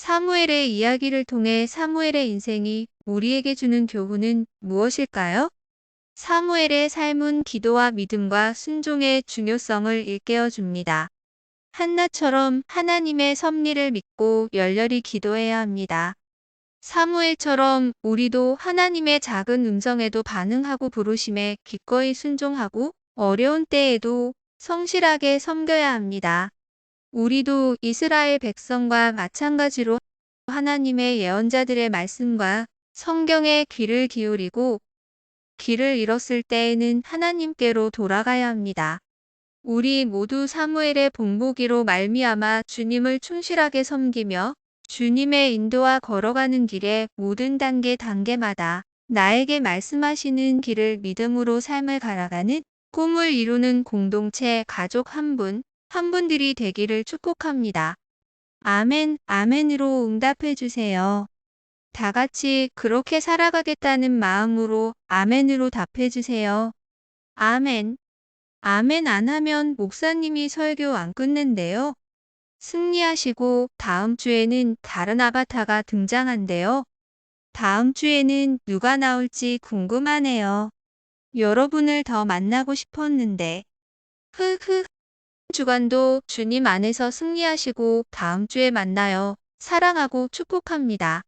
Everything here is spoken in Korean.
사무엘의 이야기를 통해 사무엘의 인생이 우리에게 주는 교훈은 무엇일까요? 사무엘의 삶은 기도와 믿음과 순종의 중요성을 일깨워 줍니다. 한나처럼 하나님의 섭리를 믿고 열렬히 기도해야 합니다. 사무엘처럼 우리도 하나님의 작은 음성에도 반응하고 부르심에 기꺼이 순종하고 어려운 때에도 성실하게 섬겨야 합니다. 우리도 이스라엘 백성과 마찬가지로 하나님의 예언자들의 말씀과 성경에 귀를 기울이고 길을 잃었을 때에는 하나님께로 돌아가야 합니다. 우리 모두 사무엘의 본보기로 말미암아 주님을 충실하게 섬기며 주님의 인도와 걸어가는 길의 모든 단계 단계마다 나에게 말씀하시는 길을 믿음으로 삶을 갈아가는 꿈을 이루는 공동체 가족 한 분, 한 분들이 되기를 축복합니다. 아멘, 아멘으로 응답해 주세요. 다 같이 그렇게 살아가겠다는 마음으로 아멘으로 답해 주세요. 아멘. 아멘 안 하면 목사님이 설교 안 끝낸대요. 승리하시고 다음 주에는 다른 아바타가 등장한대요. 다음 주에는 누가 나올지 궁금하네요. 여러분을 더 만나고 싶었는데. 흐흐. 주간도 주님 안에서 승리하시고 다음 주에 만나요. 사랑하고 축복합니다.